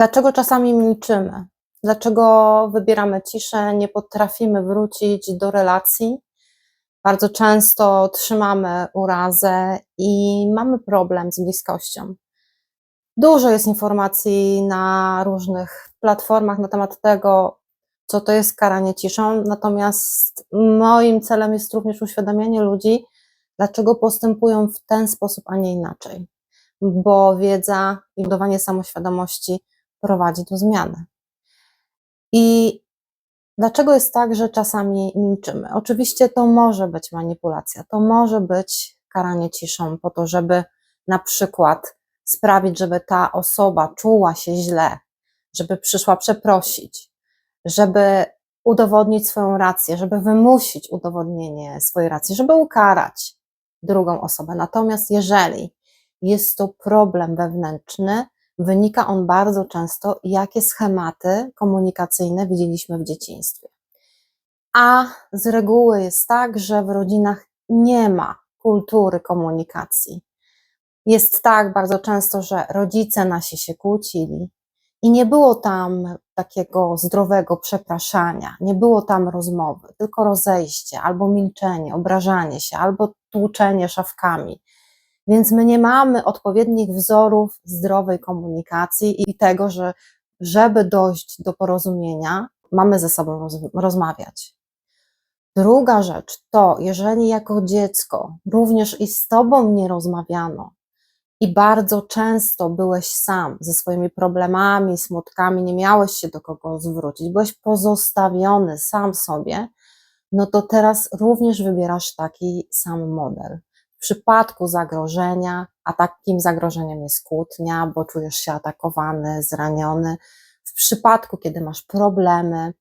Dlaczego czasami milczymy? Dlaczego wybieramy ciszę, nie potrafimy wrócić do relacji? Bardzo często trzymamy urazę i mamy problem z bliskością. Dużo jest informacji na różnych platformach na temat tego, co to jest karanie ciszą, natomiast moim celem jest również uświadamianie ludzi, dlaczego postępują w ten sposób, a nie inaczej. Bo wiedza i budowanie samoświadomości prowadzi do zmiany. I dlaczego jest tak, że czasami milczymy? Oczywiście to może być manipulacja, to może być karanie ciszą po to, żeby na przykład sprawić, żeby ta osoba czuła się źle, żeby przyszła przeprosić, żeby udowodnić swoją rację, żeby wymusić udowodnienie swojej racji, żeby ukarać drugą osobę. Natomiast jeżeli jest to problem wewnętrzny, wynika on bardzo często, jakie schematy komunikacyjne widzieliśmy w dzieciństwie. A z reguły jest tak, że w rodzinach nie ma kultury komunikacji. Jest tak bardzo często, że rodzice nasi się kłócili i nie było tam takiego zdrowego przepraszania, nie było tam rozmowy, tylko rozejście, albo milczenie, obrażanie się, albo tłuczenie szafkami. Więc my nie mamy odpowiednich wzorów zdrowej komunikacji i tego, że żeby dojść do porozumienia, mamy ze sobą roz, rozmawiać. Druga rzecz to, jeżeli jako dziecko również i z tobą nie rozmawiano i bardzo często byłeś sam ze swoimi problemami, smutkami, nie miałeś się do kogo zwrócić, byłeś pozostawiony sam sobie, no to teraz również wybierasz taki sam model. W przypadku zagrożenia, a takim zagrożeniem jest kłótnia, bo czujesz się atakowany, zraniony. W przypadku, kiedy masz problemy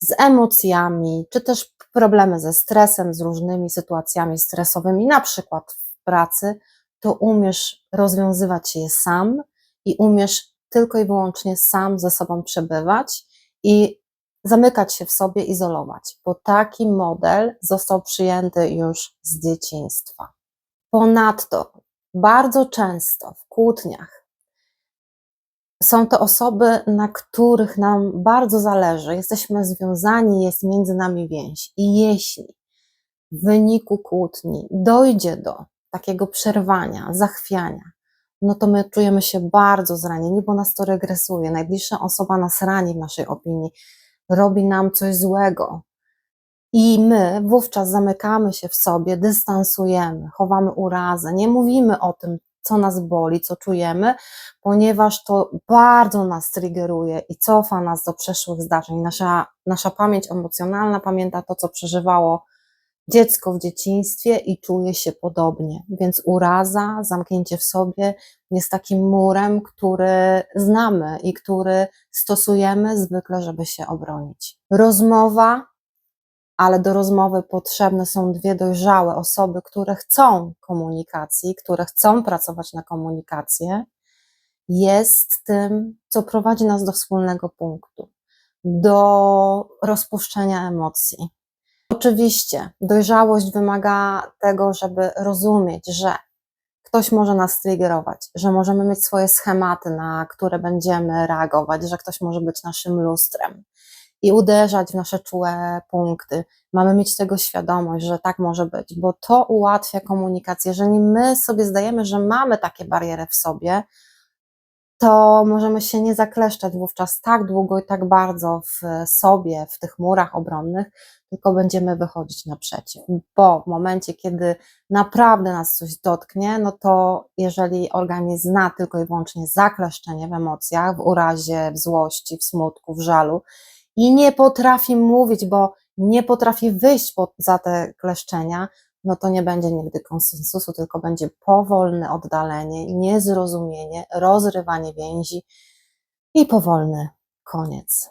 z emocjami, czy też problemy ze stresem, z różnymi sytuacjami stresowymi, na przykład w pracy, to umiesz rozwiązywać je sam i umiesz tylko i wyłącznie sam ze sobą przebywać i zamykać się w sobie, izolować, bo taki model został przyjęty już z dzieciństwa. Ponadto bardzo często w kłótniach są to osoby, na których nam bardzo zależy, jesteśmy związani, jest między nami więź. I jeśli w wyniku kłótni dojdzie do takiego przerwania, zachwiania, no to my czujemy się bardzo zranieni, bo nas to regresuje. Najbliższa osoba nas rani w naszej opinii, robi nam coś złego, i my wówczas zamykamy się w sobie, dystansujemy, chowamy urazę, nie mówimy o tym, co nas boli, co czujemy, ponieważ to bardzo nas triggeruje i cofa nas do przeszłych zdarzeń. Nasza, nasza pamięć emocjonalna pamięta to, co przeżywało dziecko w dzieciństwie i czuje się podobnie. Więc uraza, zamknięcie w sobie jest takim murem, który znamy i który stosujemy zwykle, żeby się obronić. Rozmowa ale do rozmowy potrzebne są dwie dojrzałe osoby, które chcą komunikacji, które chcą pracować na komunikację, jest tym, co prowadzi nas do wspólnego punktu, do rozpuszczenia emocji. Oczywiście dojrzałość wymaga tego, żeby rozumieć, że ktoś może nas triggerować, że możemy mieć swoje schematy, na które będziemy reagować, że ktoś może być naszym lustrem, i uderzać w nasze czułe punkty. Mamy mieć tego świadomość, że tak może być, bo to ułatwia komunikację. Jeżeli my sobie zdajemy, że mamy takie bariery w sobie, to możemy się nie zakleszczać wówczas tak długo i tak bardzo w sobie, w tych murach obronnych, tylko będziemy wychodzić naprzeciw. Bo w momencie, kiedy naprawdę nas coś dotknie, no to jeżeli organizm zna tylko i wyłącznie zakleszczenie w emocjach, w urazie, w złości, w smutku, w żalu, i nie potrafi mówić, bo nie potrafi wyjść za te kleszczenia, no to nie będzie nigdy konsensusu, tylko będzie powolne oddalenie, niezrozumienie, rozrywanie więzi i powolny koniec.